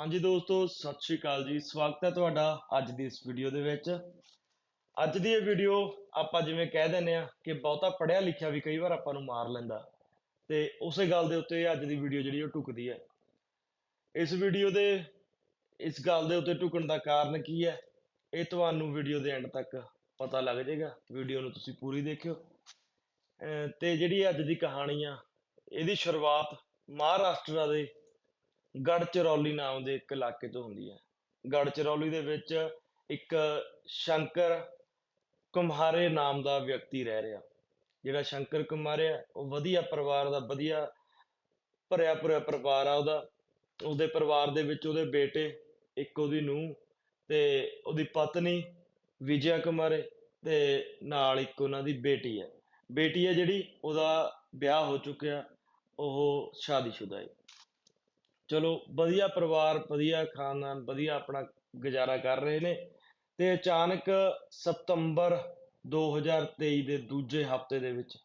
ਹਾਂਜੀ ਦੋਸਤੋ, ਸਤਿ ਸ਼੍ਰੀ ਅਕਾਲ ਜੀ। ਸਵਾਗਤ ਹੈ ਤੁਹਾਡਾ ਅੱਜ ਦੀ ਇਸ ਵੀਡੀਓ ਦੇ ਵਿੱਚ। ਅੱਜ ਦੀ ਇਹ ਵੀਡੀਓ ਆਪਾਂ ਜਿਵੇਂ ਕਹਿ ਦਿੰਦੇ ਆ ਕਿ ਬਹੁਤਾ ਪੜਿਆ ਲਿਖਿਆ ਵੀ ਕਈ ਵਾਰ ਆਪਾਂ ਨੂੰ ਮਾਰ ਲੈਂਦਾ ਤੇ ਉਸੇ ਗੱਲ ਦੇ ਉੱਤੇ ਅੱਜ ਦੀ ਵੀਡੀਓ ਜਿਹੜੀ ਉਹ ਟੁਕਦੀ ਹੈ। ਇਸ ਵੀਡੀਓ ਦੇ, ਇਸ ਗੱਲ ਦੇ ਉੱਤੇ ਟੁਕਣ ਦਾ ਕਾਰਨ ਕੀ ਹੈ? ਇਹ ਤੁਹਾਨੂੰ ਵੀਡੀਓ ਦੇ ਐਂਡ ਤੱਕ ਪਤਾ ਲੱਗ ਜਾਏਗਾ। ਵੀਡੀਓ ਨੂੰ ਤੁਸੀਂ ਪੂਰੀ ਦੇਖਿਓ। ਅਹ ਤੇ ਜਿਹੜੀ ਅੱਜ ਦੀ ਕਹਾਣੀ ਆ, ਇਹਦੀ ਸ਼ੁਰੂਆਤ ਮਹਾਰਾਸ਼ਟਰ ਦੇ ਗੜਚਰੌਲੀ ਨਾਮ ਦੇ ਇੱਕ ਇਲਾਕੇ ਤੋਂ ਹੁੰਦੀ ਹੈ। ਗੜਚਰੌਲੀ ਦੇ ਵਿੱਚ ਇੱਕ ਸ਼ੰਕਰ ਕੁਮਾਰੇ ਨਾਮ ਦਾ ਵਿਅਕਤੀ ਰਹਿ ਰਿਹਾ। ਜਿਹੜਾ ਸ਼ੰਕਰ ਕੁਮਾਰੇ ਆ, ਉਹ ਵਧੀਆ ਪਰਿਵਾਰ ਦਾ, ਵਧੀਆ ਭਰਿਆ ਭਰਿਆ ਪਰਿਵਾਰ ਆ ਉਹਦਾ। ਉਹਦੇ ਪਰਿਵਾਰ ਦੇ ਵਿੱਚ ਉਹਦੇ ਬੇਟੇ, ਇੱਕ ਉਹਦੀ ਨੂੰਹ ਤੇ ਉਹਦੀ ਪਤਨੀ, ਵਿਜੇ ਕੁਮਾਰੇ ਤੇ ਨਾਲ ਇੱਕ ਉਹਨਾਂ ਦੀ ਬੇਟੀ ਹੈ। ਬੇਟੀ ਹੈ ਜਿਹੜੀ, ਉਹਦਾ ਵਿਆਹ ਹੋ ਚੁੱਕਿਆ, ਉਹ ਸ਼ਾਦੀशुदा ਹੈ। ਚਲੋ ਵਧੀਆ ਪਰਿਵਾਰ, ਵਧੀਆ ਖਾਨਦਾਨ, ਵਧੀਆ ਆਪਣਾ ਗੁਜ਼ਾਰਾ ਕਰ ਰਹੇ ਨੇ ਤੇ ਅਚਾਨਕ ਸਤੰਬਰ 2023 ਦੇ ਦੂਜੇ ਹਫ਼ਤੇ ਦੇ ਵਿੱਚ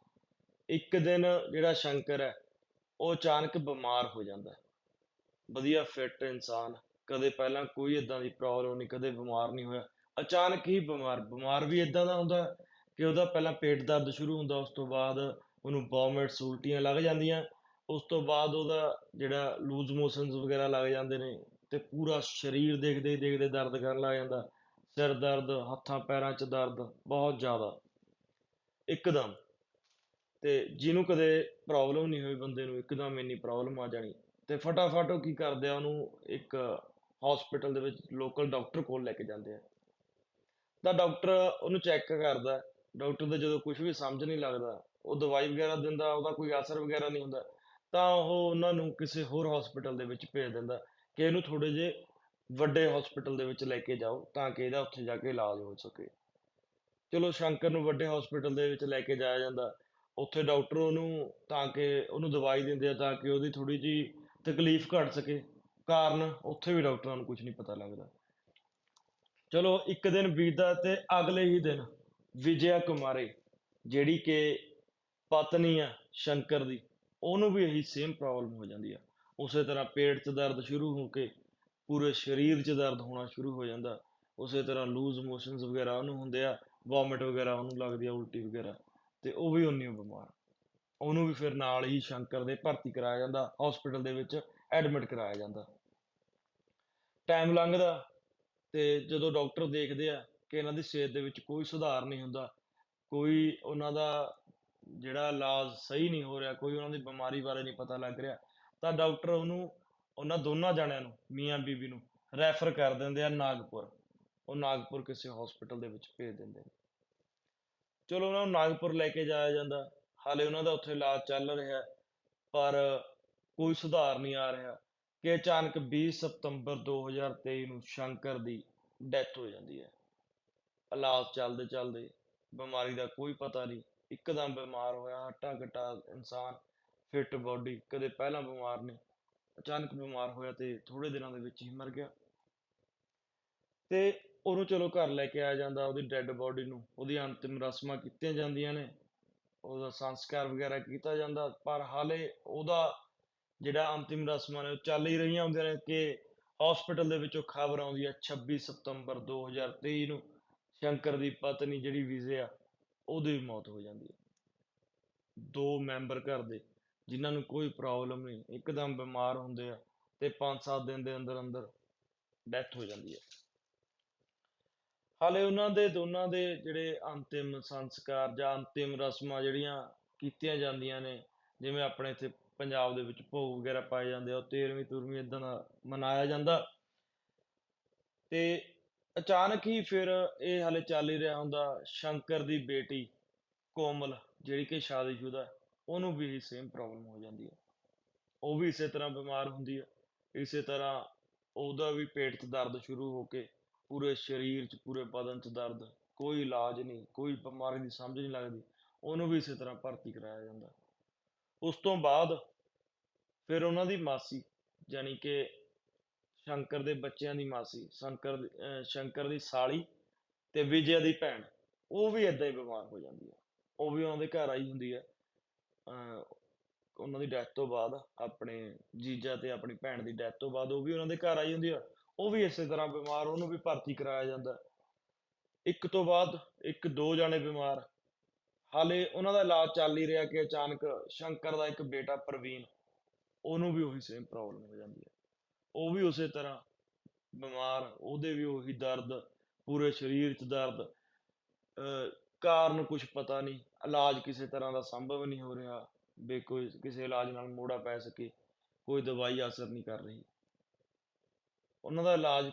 ਇੱਕ ਦਿਨ ਜਿਹੜਾ ਸ਼ੰਕਰ ਹੈ, ਉਹ ਅਚਾਨਕ ਬਿਮਾਰ ਹੋ ਜਾਂਦਾ ਹੈ। ਵਧੀਆ ਫਿੱਟ ਇਨਸਾਨ, ਕਦੇ ਪਹਿਲਾਂ ਕੋਈ ਇਦਾਂ ਦੀ ਪ੍ਰੋਬਲਮ ਨਹੀਂ, ਕਦੇ ਬਿਮਾਰ ਨਹੀਂ ਹੋਇਆ। ਅਚਾਨਕ ਹੀ ਬਿਮਾਰ ਬਿਮਾਰ ਵੀ ਇਦਾਂ ਦਾ ਹੁੰਦਾ ਕਿ ਉਹਦਾ ਪਹਿਲਾਂ ਪੇਟ ਦਰਦ ਸ਼ੁਰੂ ਹੁੰਦਾ, ਉਸ ਤੋਂ ਬਾਅਦ ਉਹਨੂੰ ਵੋਮਿਟਸ ਉਲਟੀਆਂ ਲੱਗ ਜਾਂਦੀਆਂ। ਉਸ ਤੋਂ ਬਾਅਦ ਉਹਦਾ ਜਿਹੜਾ ਲੂਜ਼ ਮੋਸ਼ਨਸ ਵਗੈਰਾ ਲੱਗ ਜਾਂਦੇ ਨੇ ਅਤੇ ਪੂਰਾ ਸਰੀਰ ਦੇਖਦੇ ਹੀ ਦੇਖਦੇ ਦਰਦ ਕਰਨ ਲੱਗ ਜਾਂਦਾ। ਸਿਰ ਦਰਦ, ਹੱਥਾਂ, ਪੈਰਾਂ 'ਚ ਦਰਦ ਬਹੁਤ ਜ਼ਿਆਦਾ। ਇੱਕਦਮ। ਅਤੇ ਜਿਹਨੂੰ ਕਦੇ ਪ੍ਰੋਬਲਮ ਨਹੀਂ ਹੋਈ ਬੰਦੇ ਨੂੰ, ਇੱਕਦਮ ਇੰਨੀ ਪ੍ਰੋਬਲਮ ਆ ਜਾਣੀ। ਅਤੇ ਫਟਾਫਟ ਉਹ ਕੀ ਕਰਦੇ ਆ, ਉਹਨੂੰ ਇੱਕ ਹਸਪੀਟਲ ਦੇ ਵਿੱਚ ਲੋਕਲ ਡਾਕਟਰ ਕੋਲ ਲੈ ਕੇ ਜਾਂਦੇ ਆ। ਤਾਂ ਡਾਕਟਰ ਉਹਨੂੰ ਚੈੱਕ ਕਰਦਾ। ਡਾਕਟਰ ਦਾ ਜਦੋਂ ਕੁਝ ਵੀ ਸਮਝ ਨਹੀਂ ਲੱਗਦਾ, ਉਹ ਦਵਾਈ ਵਗੈਰਾ ਦਿੰਦਾ, ਉਹਦਾ ਕੋਈ ਅਸਰ ਵਗੈਰਾ ਨਹੀਂ ਹੁੰਦਾ। ਤਾਂ ਉਹ ਉਹਨਾਂ ਨੂੰ ਕਿਸੇ ਹੋਰ ਹਸਪੀਟਲ ਦੇ ਵਿੱਚ ਭੇਜ ਦਿੰਦਾ ਕਿ ਇਹਨੂੰ ਥੋੜੇ ਜੇ ਵੱਡੇ ਹਸਪੀਟਲ ਦੇ ਵਿੱਚ ਲੈ ਕੇ ਜਾਓ ਤਾਂ ਕਿ ਇਹਦਾ ਉੱਥੇ ਜਾ ਕੇ ਇਲਾਜ ਹੋ ਸਕੇ। ਚਲੋ ਸ਼ੰਕਰ ਨੂੰ ਵੱਡੇ ਹਸਪੀਟਲ ਦੇ ਵਿੱਚ ਲੈ ਕੇ ਜਾਇਆ ਜਾਂਦਾ। ਉੱਥੇ ਡਾਕਟਰ ਉਹਨੂੰ ਤਾਂ ਕਿ ਉਹਨੂੰ ਦਵਾਈ ਦਿੰਦੇ ਆ ਤਾਂ ਕਿ ਉਹਦੀ ਥੋੜੀ ਜੀ ਤਕਲੀਫ ਘਟ ਸਕੇ। ਕਾਰਨ ਉੱਥੇ ਵੀ ਡਾਕਟਰਾਂ ਨੂੰ ਕੁਝ ਨਹੀਂ ਪਤਾ ਲੱਗਦਾ। ਚਲੋ ਇੱਕ ਦਿਨ ਬੀਤਦਾ ਤੇ ਅਗਲੇ ਹੀ ਦਿਨ ਵਿਜੇ ਕੁਮਾਰੀ, ਜਿਹੜੀ ਕਿ ਪਤਨੀ ਆ ਸ਼ੰਕਰ ਦੀ ਉਹਨੂੰ ਵੀ ਇਹੀ ਸੇਮ ਪ੍ਰੋਬਲਮ ਹੋ ਜਾਂਦੀ ਆ। ਉਸੇ ਤਰ੍ਹਾਂ ਪੇਟ 'ਚ ਦਰਦ ਸ਼ੁਰੂ ਹੋ ਕੇ ਪੂਰੇ ਸਰੀਰ 'ਚ ਦਰਦ ਹੋਣਾ ਸ਼ੁਰੂ ਹੋ ਜਾਂਦਾ। ਉਸੇ ਤਰ੍ਹਾਂ ਲੂਜ਼ ਮੋਸ਼ਨਸ ਵਗੈਰਾ ਉਹਨੂੰ ਹੁੰਦੇ ਆ ਵੋਮਿਟ ਵਗੈਰਾ ਉਹਨੂੰ ਲੱਗਦੀ ਆ, ਉਲਟੀ ਵਗੈਰਾ। ਤੇ ਉਹ ਵੀ ਉਨੀ ਬਿਮਾਰ। ਉਹਨੂੰ ਵੀ ਫਿਰ ਨਾਲ ਹੀ ਸ਼ੰਕਰ ਦੇ ਭਰਤੀ ਕਰਾਇਆ ਜਾਂਦਾ ਹਸਪੀਟਲ ਦੇ ਵਿੱਚ ਐਡਮਿਟ ਕਰਾਇਆ ਜਾਂਦਾ। ਟਾਈਮ ਲੰਘਦਾ ਤੇ ਜਦੋਂ ਡਾਕਟਰ ਦੇਖਦੇ ਆ ਕਿ ਇਹਨਾਂ ਦੀ ਸਿਹਤ ਦੇ ਵਿੱਚ ਕੋਈ ਸੁਧਾਰ ਨਹੀਂ ਹੁੰਦਾ, ਕੋਈ ਉਹਨਾਂ ਦਾ ਜਿਹੜਾ ਇਲਾਜ ਸਹੀ ਨਹੀਂ ਹੋ ਰਿਹਾ, ਕੋਈ ਉਹਨਾਂ ਦੀ ਬਿਮਾਰੀ ਬਾਰੇ ਨਹੀਂ ਪਤਾ ਲੱਗ ਰਿਹਾ, ਤਾਂ ਡਾਕਟਰ ਉਹਨੂੰ, ਉਹਨਾਂ ਦੋਨਾਂ ਜਣਿਆਂ ਨੂੰ, ਮੀਆਂ ਬੀਬੀ ਨੂੰ ਰੈਫਰ ਕਰ ਦਿੰਦੇ ਆ ਨਾਗਪੁਰ। ਉਹ ਨਾਗਪੁਰ ਕਿਸੇ ਹਸਪੀਟਲ ਦੇ ਵਿੱਚ ਭੇਜ ਦਿੰਦੇ ਨੇ। ਚਲੋ ਉਹਨਾਂ ਨੂੰ ਨਾਗਪੁਰ ਲੈ ਕੇ ਜਾਇਆ ਜਾਂਦਾ। ਹਾਲੇ ਉਹਨਾਂ ਦਾ ਉੱਥੇ ਇਲਾਜ ਚੱਲ ਰਿਹਾ, ਪਰ ਕੋਈ ਸੁਧਾਰ ਨਹੀਂ ਆ ਰਿਹਾ ਕਿ ਅਚਾਨਕ 20 ਸਤੰਬਰ 2023 ਨੂੰ ਸ਼ੰਕਰ ਦੀ ਡੈਥ ਹੋ ਜਾਂਦੀ ਹੈ। ਇਲਾਜ ਚੱਲਦੇ ਚੱਲਦੇ ਬਿਮਾਰੀ ਦਾ ਕੋਈ ਪਤਾ ਨਹੀਂ ਇੱਕਦਮ ਬਿਮਾਰ ਹੋਇਆ ਹੱਟਾ ਕੱਟਾ ਇਨਸਾਨ ਫਿੱਟ ਬਾਡੀ ਕਦੇ ਪਹਿਲਾਂ ਬਿਮਾਰ ਨਹੀਂ, ਅਚਾਨਕ ਬਿਮਾਰ ਹੋਇਆ ਤੇ ਥੋੜੇ ਦਿਨਾਂ ਦੇ ਵਿੱਚ ਹੀ ਮਰ ਗਿਆ। ਤੇ ਉਹਨੂੰ ਚਲੋ ਘਰ ਲੈ ਕੇ ਆਇਆ ਜਾਂਦਾ, ਉਹਦੀ ਡੈੱਡ ਬਾਡੀ ਨੂੰ, ਉਹਦੀ ਅੰਤਿਮ ਰਸਮਾਂ ਕੀਤੀਆਂ ਜਾਂਦੀਆਂ ਨੇ, ਉਹਦਾ ਸੰਸਕਾਰ ਵਗੈਰਾ ਕੀਤਾ ਜਾਂਦਾ, ਪਰ ਹਾਲੇ ਉਹਦਾ ਜਿਹੜਾ ਅੰਤਿਮ ਰਸਮਾਂ ਨੇ ਉਹ ਚੱਲ ਹੀ ਰਹੀਆਂ ਹੁੰਦੀਆਂ ਨੇ ਕਿ ਹਸਪੀਟਲ ਦੇ ਵਿੱਚੋਂ ਖਬਰ ਆਉਂਦੀ ਹੈ 26 ਸਤੰਬਰ 2023 ਨੂੰ, ਸ਼ੰਕਰ ਦੀ ਪਤਨੀ ਜਿਹੜੀ ਵਿਜੇ ਆ ਉਹਦੀ ਵੀ ਮੌਤ ਹੋ ਜਾਂਦੀ ਹੈ। ਦੋ ਮੈਂਬਰ ਘਰ ਦੇ, ਜਿਨ੍ਹਾਂ ਨੂੰ ਕੋਈ ਪ੍ਰੋਬਲਮ ਨਹੀਂ, ਇੱਕਦਮ ਬਿਮਾਰ ਹੁੰਦੇ ਆ ਤੇ 5-7 ਦਿਨ ਦੇ ਅੰਦਰ ਅੰਦਰ ਡੈਥ ਹੋ ਜਾਂਦੀ ਹੈ। ਹਾਲੇ ਉਹਨਾਂ ਦੇ, ਦੋਨਾਂ ਦੇ ਜਿਹੜੇ ਅੰਤਿਮ ਸੰਸਕਾਰ ਜਾਂ ਅੰਤਿਮ ਰਸਮਾਂ ਜਿਹੜੀਆਂ ਕੀਤੀਆਂ ਜਾਂਦੀਆਂ ਨੇ, ਜਿਵੇਂ ਆਪਣੇ ਇੱਥੇ ਪੰਜਾਬ ਦੇ ਵਿੱਚ ਭੋਗ ਵਗੈਰਾ ਪਾਏ ਜਾਂਦੇ ਆ, ਉਹ 13ਵੀਂ ਤੁਰਵੀਂ ਇਦਾਂ ਦਾ ਮਨਾਇਆ ਜਾਂਦਾ। ਤੇ ਅਚਾਨਕ ਹੀ ਫਿਰ ਇਹ ਹਾਲੇ ਚੱਲ ਹੀ ਰਿਹਾ ਹੁੰਦਾ, ਸ਼ੰਕਰ ਦੀ ਬੇਟੀ ਕੋਮਲ, ਜਿਹੜੀ ਕਿ ਸ਼ਾਦੀशुदा ਹੈ, ਉਹਨੂੰ ਵੀ ਇਹ ਸੇਮ ਪ੍ਰੋਬਲਮ ਹੋ ਜਾਂਦੀ ਹੈ। ਉਹ ਵੀ ਇਸੇ ਤਰ੍ਹਾਂ ਬਿਮਾਰ ਹੁੰਦੀ ਹੈ। ਇਸੇ ਤਰ੍ਹਾਂ ਉਹਦਾ ਵੀ ਪੇਟ 'ਚ ਦਰਦ ਸ਼ੁਰੂ ਹੋ ਕੇ ਪੂਰੇ ਸਰੀਰ 'ਚ, ਪੂਰੇ ਬਦਨ 'ਚ ਦਰਦ, ਕੋਈ ਇਲਾਜ ਨਹੀਂ, ਕੋਈ ਬਿਮਾਰੀ ਦੀ ਸਮਝ ਨਹੀਂ ਲੱਗਦੀ, ਉਹਨੂੰ ਵੀ ਇਸੇ ਤਰ੍ਹਾਂ ਭਰਤੀ ਕਰਾਇਆ ਜਾਂਦਾ। ਉਸ ਤੋਂ ਬਾਅਦ ਫਿਰ ਉਹਨਾਂ ਦੀ ਮਾਸੀ, ਜਾਣੀ ਕਿ ਸ਼ੰਕਰ ਦੇ ਬੱਚਿਆਂ ਦੀ ਮਾਸੀ, ਸ਼ੰਕਰ ਦੀ- ਸ਼ੰਕਰ ਦੀ ਸਾਲੀ ਤੇ ਵਿਜੇ ਦੀ ਭੈਣ, ਉਹ ਵੀ ਏਦਾਂ ਹੀ ਬਿਮਾਰ ਹੋ ਜਾਂਦੀ ਹੈ। ਉਹ ਵੀ ਉਹਨਾਂ ਦੇ ਘਰ ਆਈ ਹੁੰਦੀ ਹੈ। ਉਹਨਾਂ ਦੀ ਡੈਥ ਤੋਂ ਬਾਅਦ ਆਪਣੇ ਜੀਜਾ ਤੇ ਆਪਣੀ ਭੈਣ ਦੀ ਡੈਥ ਤੋਂ ਬਾਅਦ ਉਹ ਵੀ ਉਹਨਾਂ ਦੇ ਘਰ ਆਈ ਹੁੰਦੀ ਆ ਉਹ ਵੀ ਇਸੇ ਤਰ੍ਹਾਂ ਬਿਮਾਰ, ਉਹਨੂੰ ਵੀ ਭਰਤੀ ਕਰਾਇਆ ਜਾਂਦਾ ਇੱਕ ਤੋਂ ਬਾਅਦ ਇੱਕ ਦੋ ਜਾਣੇ ਬਿਮਾਰ। ਹਾਲੇ ਉਹਨਾਂ ਦਾ ਇਲਾਜ ਚੱਲ ਹੀ ਰਿਹਾ ਕਿ ਅਚਾਨਕ ਸ਼ੰਕਰ ਦਾ ਇੱਕ ਬੇਟਾ ਪ੍ਰਵੀਨ, ਉਹਨੂੰ ਵੀ ਉਹੀ ਸੇਮ ਪ੍ਰੋਬਲਮ ਹੋ ਜਾਂਦੀ ਹੈ। ਉਹ ਵੀ ਉਸੇ ਤਰ੍ਹਾਂ ਬਿਮਾਰ, ਉਹਦੇ ਵੀ ਉਹੀ ਦਰਦ, ਪੂਰੇ ਸਰੀਰ 'ਚ ਦਰਦ। ਅਹ ਕਾਰਨ ਕੁਝ ਪਤਾ ਨਹੀਂ, ਇਲਾਜ ਕਿਸੇ ਤਰ੍ਹਾਂ ਦਾ ਸੰਭਵ ਨਹੀਂ ਹੋ ਰਿਹਾ, ਵੀ ਕੋਈ ਕਿਸੇ ਇਲਾਜ ਨਾਲ ਮੋੜਾ ਪੈ ਸਕੇ, ਕੋਈ ਦਵਾਈ ਅਸਰ ਨਹੀਂ ਕਰ ਰਹੀ। ਉਹਨਾਂ ਦਾ ਇਲਾਜ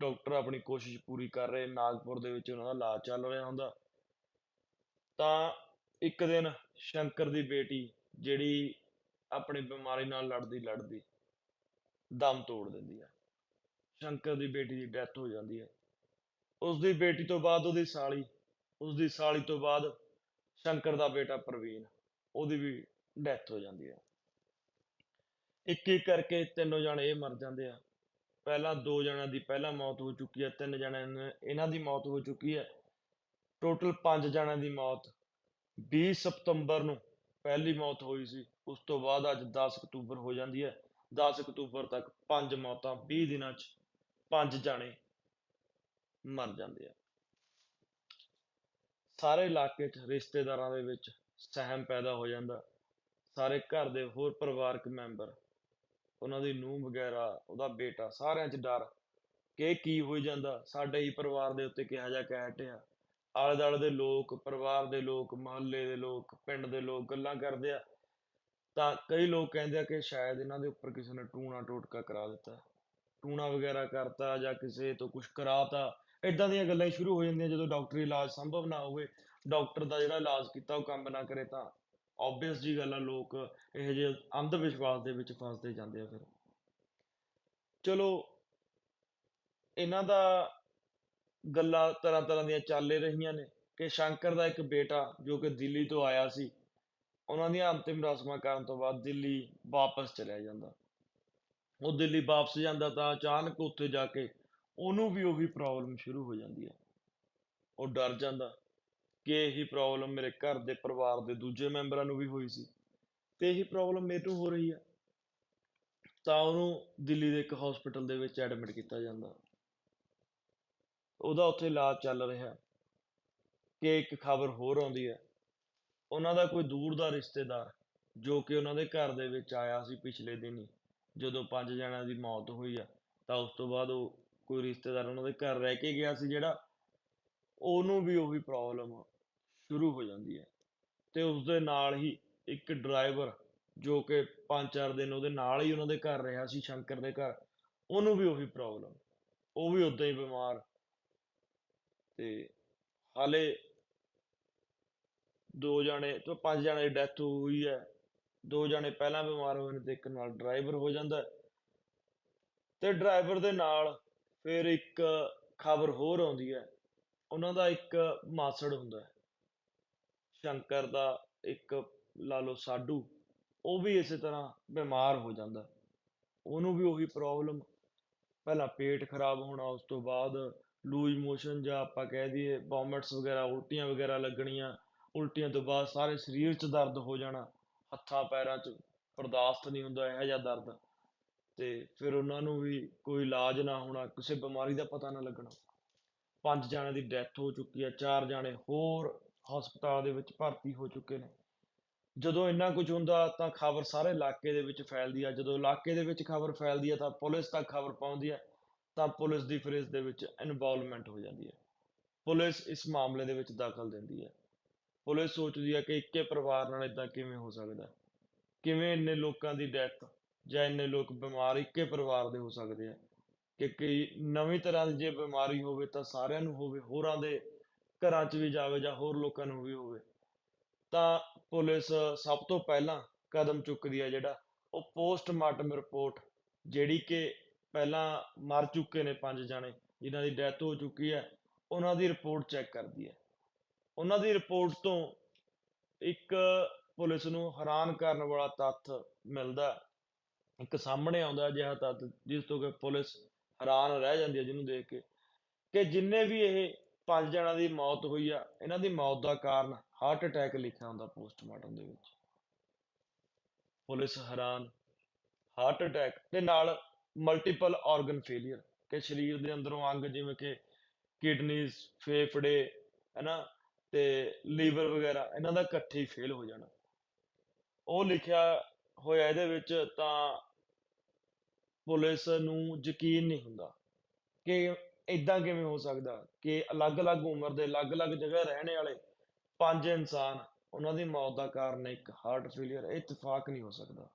ਡਾਕਟਰ ਆਪਣੀ ਕੋਸ਼ਿਸ਼ ਪੂਰੀ ਕਰ ਰਹੇ, ਨਾਗਪੁਰ ਦੇ ਵਿੱਚ ਉਹਨਾਂ ਦਾ ਇਲਾਜ ਚੱਲ ਰਿਹਾ ਹੁੰਦਾ। ਤਾਂ ਇੱਕ ਦਿਨ ਸ਼ੰਕਰ ਦੀ ਬੇਟੀ, ਜਿਹੜੀ ਆਪਣੀ ਬਿਮਾਰੀ ਨਾਲ ਲੜਦੀ ਲੜਦੀ ਦਮ ਤੋੜ ਦਿੰਦੀ ਹੈ ਸ਼ੰਕਰ ਦੀ ਬੇਟੀ ਦੀ ਡੈਥ ਹੋ ਜਾਂਦੀ ਹੈ ਉਸ ਦੀ ਬੇਟੀ ਤੋਂ ਬਾਅਦ ਉਹਦੀ ਸਾਲੀ ਉਸ ਦੀ ਸਾਲੀ ਤੋਂ ਬਾਅਦ ਸ਼ੰਕਰ ਦਾ ਬੇਟਾ ਪ੍ਰਵੀਨ, ਉਹਦੀ ਵੀ ਡੈਥ ਹੋ ਜਾਂਦੀ ਹੈ ਇੱਕ ਇੱਕ ਕਰਕੇ ਤਿੰਨੋਂ ਜਣੇ ਇਹ ਮਰ ਜਾਂਦੇ ਆ। ਪਹਿਲਾਂ ਦੋ ਜਣਿਆਂ ਦੀ ਪਹਿਲਾਂ ਮੌਤ ਹੋ ਚੁੱਕੀ ਹੈ ਤਿੰਨ ਜਣਿਆਂ ਇਹਨਾਂ ਦੀ ਮੌਤ ਹੋ ਚੁੱਕੀ ਹੈ ਟੋਟਲ ਪੰਜ ਜਣਿਆਂ ਦੀ ਮੌਤ। 20 ਸਤੰਬਰ ਨੂੰ ਪਹਿਲੀ ਮੌਤ ਹੋਈ ਸੀ, ਉਸ ਤੋਂ ਬਾਅਦ ਅੱਜ 10 ਅਕਤੂਬਰ ਹੋ ਜਾਂਦੀ ਹੈ 10 ਅਕਤੂਬਰ ਤੱਕ ਪੰਜ ਮੌਤਾਂ 20 ਦਿਨਾਂ 'ਚ ਪੰਜ ਜਾਣੇ ਮਰ ਜਾਂਦੇ ਆ। ਸਾਰੇ ਇਲਾਕੇ 'ਚ ਰਿਸ਼ਤੇਦਾਰਾਂ ਦੇ ਵਿੱਚ ਸਹਿਮ ਪੈਦਾ ਹੋ ਜਾਂਦਾ। ਸਾਰੇ ਘਰ ਦੇ ਹੋਰ ਪਰਿਵਾਰਕ ਮੈਂਬਰ, ਉਹਨਾਂ ਦੀ ਨੂੰਹ ਵਗੈਰਾ, ਉਹਦਾ ਬੇਟਾ, ਸਾਰਿਆਂ 'ਚ ਡਰ ਕਿ ਕੀ ਹੋ ਜਾਂਦਾ। ਸਾਡੇ ਹੀ ਪਰਿਵਾਰ ਦੇ ਉੱਤੇ ਕਿਹਾ ਜਿਹਾ ਕਹਿ ਹਟਿਆ ਆਲੇ ਦੁਆਲੇ ਦੇ ਲੋਕ, ਪਰਿਵਾਰ ਦੇ ਲੋਕ, ਮੁਹੱਲੇ ਦੇ ਲੋਕ, ਪਿੰਡ ਦੇ ਲੋਕ ਗੱਲਾਂ ਕਰਦੇ ਆ। ਤਾਂ ਕਈ ਲੋਕ ਕਹਿੰਦੇ ਆ ਕਿ ਸ਼ਾਇਦ ਇਹਨਾਂ ਦੇ ਉੱਪਰ ਕਿਸੇ ਨੇ ਟੂਣਾ ਟੋਟਕਾ ਕਰਾ ਦਿੱਤਾ, ਟੂਣਾ ਵਗੈਰਾ ਕਰਤਾ ਜਾਂ ਕਿਸੇ ਤੋਂ ਕੁਝ ਕਰਾਤਾ। ਇਦਾਂ ਦੀਆਂ ਗੱਲਾਂ ਹੀ ਸ਼ੁਰੂ ਹੋ ਜਾਂਦੀਆਂ ਜਦੋਂ ਡਾਕਟਰੀ ਇਲਾਜ ਸੰਭਵ ਨਾ ਹੋਵੇ। ਡਾਕਟਰ ਦਾ ਜਿਹੜਾ ਇਲਾਜ ਕੀਤਾ ਉਹ ਕੰਮ ਨਾ ਕਰੇ ਤਾਂ ਆਬਵੀਅਸ ਜੀ ਗੱਲ ਆ, ਲੋਕ ਇਹੋ ਜਿਹੇ ਅੰਧ ਵਿਸ਼ਵਾਸ ਦੇ ਵਿੱਚ ਫਸਦੇ ਜਾਂਦੇ ਆ ਫਿਰ। ਚਲੋ, ਇਹਨਾਂ ਦਾ ਗੱਲਾਂ ਤਰ੍ਹਾਂ ਤਰ੍ਹਾਂ ਦੀਆਂ ਚੱਲ ਰਹੀਆਂ ਨੇ ਕਿ ਸ਼ੰਕਰ ਦਾ ਇੱਕ ਬੇਟਾ ਜੋ ਕਿ ਦਿੱਲੀ ਤੋਂ ਆਇਆ ਸੀ ਉਹਨਾਂ ਦੀਆਂ ਅੰਤਿਮ ਰਸਮਾਂ ਕਰਨ ਤੋਂ ਬਾਅਦ ਦਿੱਲੀ ਵਾਪਸ ਚਲਿਆ ਜਾਂਦਾ। ਉਹ ਦਿੱਲੀ ਵਾਪਸ ਜਾਂਦਾ ਤਾਂ ਅਚਾਨਕ ਉੱਥੇ ਜਾ ਕੇ ਉਹਨੂੰ ਵੀ ਉਹੀ ਪ੍ਰੋਬਲਮ ਸ਼ੁਰੂ ਹੋ ਜਾਂਦੀ ਹੈ। ਉਹ ਡਰ ਜਾਂਦਾ ਕਿ ਇਹੀ ਪ੍ਰੋਬਲਮ ਮੇਰੇ ਘਰ ਦੇ ਪਰਿਵਾਰ ਦੇ ਦੂਜੇ ਮੈਂਬਰਾਂ ਨੂੰ ਵੀ ਹੋਈ ਸੀ ਤੇ ਇਹੀ ਪ੍ਰੋਬਲਮ ਮੈਨੂੰ ਹੋ ਰਹੀ ਹੈ। ਤਾਂ ਉਹਨੂੰ ਦਿੱਲੀ ਦੇ ਇੱਕ ਹਸਪੀਟਲ ਦੇ ਵਿੱਚ ਐਡਮਿਟ ਕੀਤਾ ਜਾਂਦਾ। ਉਹਦਾ ਉੱਥੇ ਇਲਾਜ ਚੱਲ ਰਿਹਾ ਕਿ ਇੱਕ ਖਬਰ ਹੋਰ ਆਉਂਦੀ ਹੈ ਉਹਨਾਂ ਦਾ ਕੋਈ ਦੂਰ ਦਾ ਰਿਸ਼ਤੇਦਾਰ ਜੋ ਕਿ ਉਹਨਾਂ ਦੇ ਘਰ ਦੇ ਵਿੱਚ ਆਇਆ ਸੀ ਪਿਛਲੇ ਦਿਨੀ ਜਦੋਂ ਪੰਜ ਜਣਿਆਂ ਦੀ ਮੌਤ ਹੋਈ ਆ, ਤਾਂ ਉਸ ਤੋਂ ਬਾਅਦ ਉਹ ਕੋਈ ਰਿਸ਼ਤੇਦਾਰ ਉਹਨਾਂ ਦੇ ਘਰ ਰਹਿ ਕੇ ਗਿਆ ਸੀ ਜਿਹੜਾ ਉਹਨੂੰ ਵੀ ਉਹੀ ਪ੍ਰੋਬਲਮ ਸ਼ੁਰੂ ਹੋ ਜਾਂਦੀ ਹੈ। ਤੇ ਉਸ ਦੇ ਨਾਲ ਹੀ ਇੱਕ ਡਰਾਈਵਰ ਜੋ ਕਿ ਪੰਜ ਚਾਰ ਦਿਨ ਉਹਦੇ ਨਾਲ ਹੀ ਉਹਨਾਂ ਦੇ ਘਰ ਰਿਹਾ ਸੀ, ਸ਼ੰਕਰ ਦੇ ਘਰ, ਉਹਨੂੰ ਵੀ ਉਹੀ ਪ੍ਰੋਬਲਮ ਉਹ ਵੀ ਉਦਾਂ ਹੀ ਬਿਮਾਰ। ਤੇ ਹਾਲੇ ਦੋ ਜਾਣੇ, ਤੋਂ ਪੰਜ ਜਾਣੇ ਦੀ ਡੈਥ ਹੋਈ ਹੈ। ਦੋ ਜਾਣੇ ਪਹਿਲਾਂ ਬਿਮਾਰ ਹੋਏ ਨੇ ਤੇ ਇੱਕ ਨਾਲ ਡਰਾਈਵਰ ਹੋ ਜਾਂਦਾ ਹੈ। ਤੇ ਡਰਾਈਵਰ ਦੇ ਨਾਲ ਫਿਰ ਇੱਕ ਖਬਰ ਹੋਰ ਆਉਂਦੀ ਹੈ। ਉਹਨਾਂ ਦਾ ਇੱਕ ਮਾਸੜ ਹੁੰਦਾ ਹੈ। ਸ਼ੰਕਰ ਦਾ ਇੱਕ ਲਾ ਲਓ ਸਾਡੂ, ਉਹ ਵੀ ਇਸੇ ਤਰ੍ਹਾਂ ਬਿਮਾਰ ਹੋ ਜਾਂਦਾ ਉਹਨੂੰ ਵੀ ਉਹੀ ਪ੍ਰੋਬਲਮ ਪਹਿਲਾਂ ਪੇਟ ਖਰਾਬ ਹੋਣਾ, ਉਸ ਤੋਂ ਬਾਅਦ ਲੂਜ਼ ਮੋਸ਼ਨ ਜਾਂ ਆਪਾਂ ਕਹਿ ਦਈਏ ਵੋਮਿਟਸ ਵਗੈਰਾ, ਉਲਟੀਆਂ ਵਗੈਰਾ ਲੱਗਣੀਆਂ ਉਲਟੀਆਂ ਤੋਂ ਬਾਅਦ ਸਾਰੇ ਸਰੀਰ 'ਚ ਦਰਦ ਹੋ ਜਾਣਾ, ਹੱਥਾਂ ਪੈਰਾਂ 'ਚ ਬਰਦਾਸ਼ਤ ਨਹੀਂ ਹੁੰਦਾ, ਇਹੋ ਜਿਹਾ ਦਰਦ। ਤੇ ਫਿਰ ਉਹਨਾਂ ਨੂੰ ਵੀ ਕੋਈ ਇਲਾਜ ਨਾ ਹੋਣਾ, ਕਿਸੇ ਬਿਮਾਰੀ ਦਾ ਪਤਾ ਨਾ ਲੱਗਣਾ। ਪੰਜ ਜਣਿਆਂ ਦੀ ਡੈਥ ਹੋ ਚੁੱਕੀ ਹੈ, ਚਾਰ ਜਣੇ ਹੋਰ ਹਸਪਤਾਲ ਦੇ ਵਿੱਚ ਭਰਤੀ ਹੋ ਚੁੱਕੇ ਨੇ। ਜਦੋਂ ਇੰਨਾ ਕੁਝ ਹੁੰਦਾ ਤਾਂ ਖਬਰ ਸਾਰੇ ਇਲਾਕੇ ਦੇ ਵਿੱਚ ਫੈਲਦੀ ਆ। ਜਦੋਂ ਇਲਾਕੇ ਦੇ ਵਿੱਚ ਖਬਰ ਫੈਲਦੀ ਆ ਤਾਂ ਪੁਲਿਸ ਤੱਕ ਖਬਰ ਪਹੁੰਚਦੀ ਹੈ ਤਾਂ ਪੁਲਿਸ ਦੀ ਫਿਰ ਇਸ ਦੇ ਵਿੱਚ ਇਨਵੋਲਵਮੈਂਟ ਹੋ ਜਾਂਦੀ ਹੈ ਪੁਲਿਸ ਇਸ ਮਾਮਲੇ ਦੇ ਵਿੱਚ ਦਖਲ ਦਿੰਦੀ ਹੈ ਪੁਲਿਸ ਸੋਚਦੀ ਹੈ ਕਿ ਇੱਕੇ ਪਰਿਵਾਰ ਨਾਲ ਇਦਾਂ ਕਿਵੇਂ ਹੋ ਸਕਦਾ ਕਿਵੇਂ ਇੰਨੇ ਲੋਕਾਂ ਦੀ ਡੈਥ ਜਾਂ ਇੰਨੇ ਲੋਕ ਬਿਮਾਰ ਇੱਕੇ ਪਰਿਵਾਰ ਦੇ ਹੋ ਸਕਦੇ ਆ? ਕਿ ਕਈ ਨਵੀਂ ਤਰ੍ਹਾਂ ਦੀ ਜੇ ਬਿਮਾਰੀ ਹੋਵੇ ਤਾਂ ਸਾਰਿਆਂ ਨੂੰ ਹੋਵੇ, ਹੋਰਾਂ ਦੇ ਘਰਾਂ 'ਚ ਵੀ ਜਾਵੇ ਜਾਂ ਹੋਰ ਲੋਕਾਂ ਨੂੰ ਵੀ ਹੋਵੇ। ਤਾਂ ਪੁਲਿਸ ਸਭ ਤੋਂ ਪਹਿਲਾਂ ਕਦਮ ਚੁੱਕਦੀ ਹੈ ਜਿਹੜਾ, ਉਹ ਪੋਸਟਮਾਰਟਮ ਰਿਪੋਰਟ ਜਿਹੜੀ ਕਿ ਪਹਿਲਾਂ ਮਰ ਚੁੱਕੇ ਨੇ ਪੰਜ ਜਾਣੇ, ਜਿਨ੍ਹਾਂ ਦੀ ਡੈਥ ਹੋ ਚੁੱਕੀ ਹੈ, ਉਹਨਾਂ ਦੀ ਰਿਪੋਰਟ ਚੈੱਕ ਕਰਦੀ ਹੈ। ਉਹਨਾਂ ਦੀ ਰਿਪੋਰਟ ਤੋਂ ਇੱਕ ਪੁਲਿਸ ਨੂੰ ਹੈਰਾਨ ਕਰਨ ਵਾਲਾ ਤੱਥ ਮਿਲਦਾ ਇੱਕ ਸਾਹਮਣੇ ਆਉਂਦਾ ਅਜਿਹਾ ਤੱਥ, ਜਿਸ ਤੋਂ ਕਿ ਪੁਲਿਸ ਹੈਰਾਨ ਰਹਿ ਜਾਂਦੀ ਹੈ ਜਿਹਨੂੰ ਦੇਖ ਕੇ ਕਿ ਜਿੰਨੇ ਵੀ ਇਹ ਪੰਜ ਜਣਾਂ ਦੀ ਮੌਤ ਹੋਈ ਆ, ਇਹਨਾਂ ਦੀ ਮੌਤ ਦਾ ਕਾਰਨ ਹਾਰਟ ਅਟੈਕ ਲਿਖਿਆ ਹੁੰਦਾ ਪੋਸਟਮਾਰਟਮ ਦੇ ਵਿੱਚ। ਪੁਲਿਸ ਹੈਰਾਨ ਹਾਰਟ ਅਟੈਕ ਤੇ ਨਾਲ ਮਲਟੀਪਲ ਆਰਗਨ ਫੇਲਿਅਰ ਕਿ ਸਰੀਰ ਦੇ ਅੰਦਰੋਂ ਅੰਗ ਜਿਵੇਂ ਕਿ ਕਿਡਨੀਜ਼ ਫੇਫੜੇ ਹੈਨਾ ਤੇ ਲੀਵਰ ਵਗੈਰਾ, ਇਹਨਾਂ ਦਾ ਇਕੱਠੇ ਫੇਲ ਹੋ ਜਾਣਾ। ਉਹ ਲਿਖਿਆ ਹੋਇਆ ਇਹਦੇ ਵਿੱਚ ਤਾਂ ਪੁਲਿਸ ਨੂੰ ਯਕੀਨ ਨਹੀਂ ਹੁੰਦਾ ਕਿ ਇਦਾਂ ਕਿਵੇਂ ਹੋ ਸਕਦਾ ਕਿ ਅਲੱਗ-ਅਲੱਗ ਉਮਰ ਦੇ ਅਲੱਗ-ਅਲੱਗ ਜਗ੍ਹਾ ਰਹਿਣ ਵਾਲੇ ਪੰਜ ਇਨਸਾਨ, ਉਹਨਾਂ ਦੀ ਮੌਤ ਦਾ ਕਾਰਨ ਇੱਕ ਹਾਰਟ ਫੇਲਿਅਰ ਇਹ ਇਤਫਾਕ ਨਹੀਂ ਹੋ ਸਕਦਾ।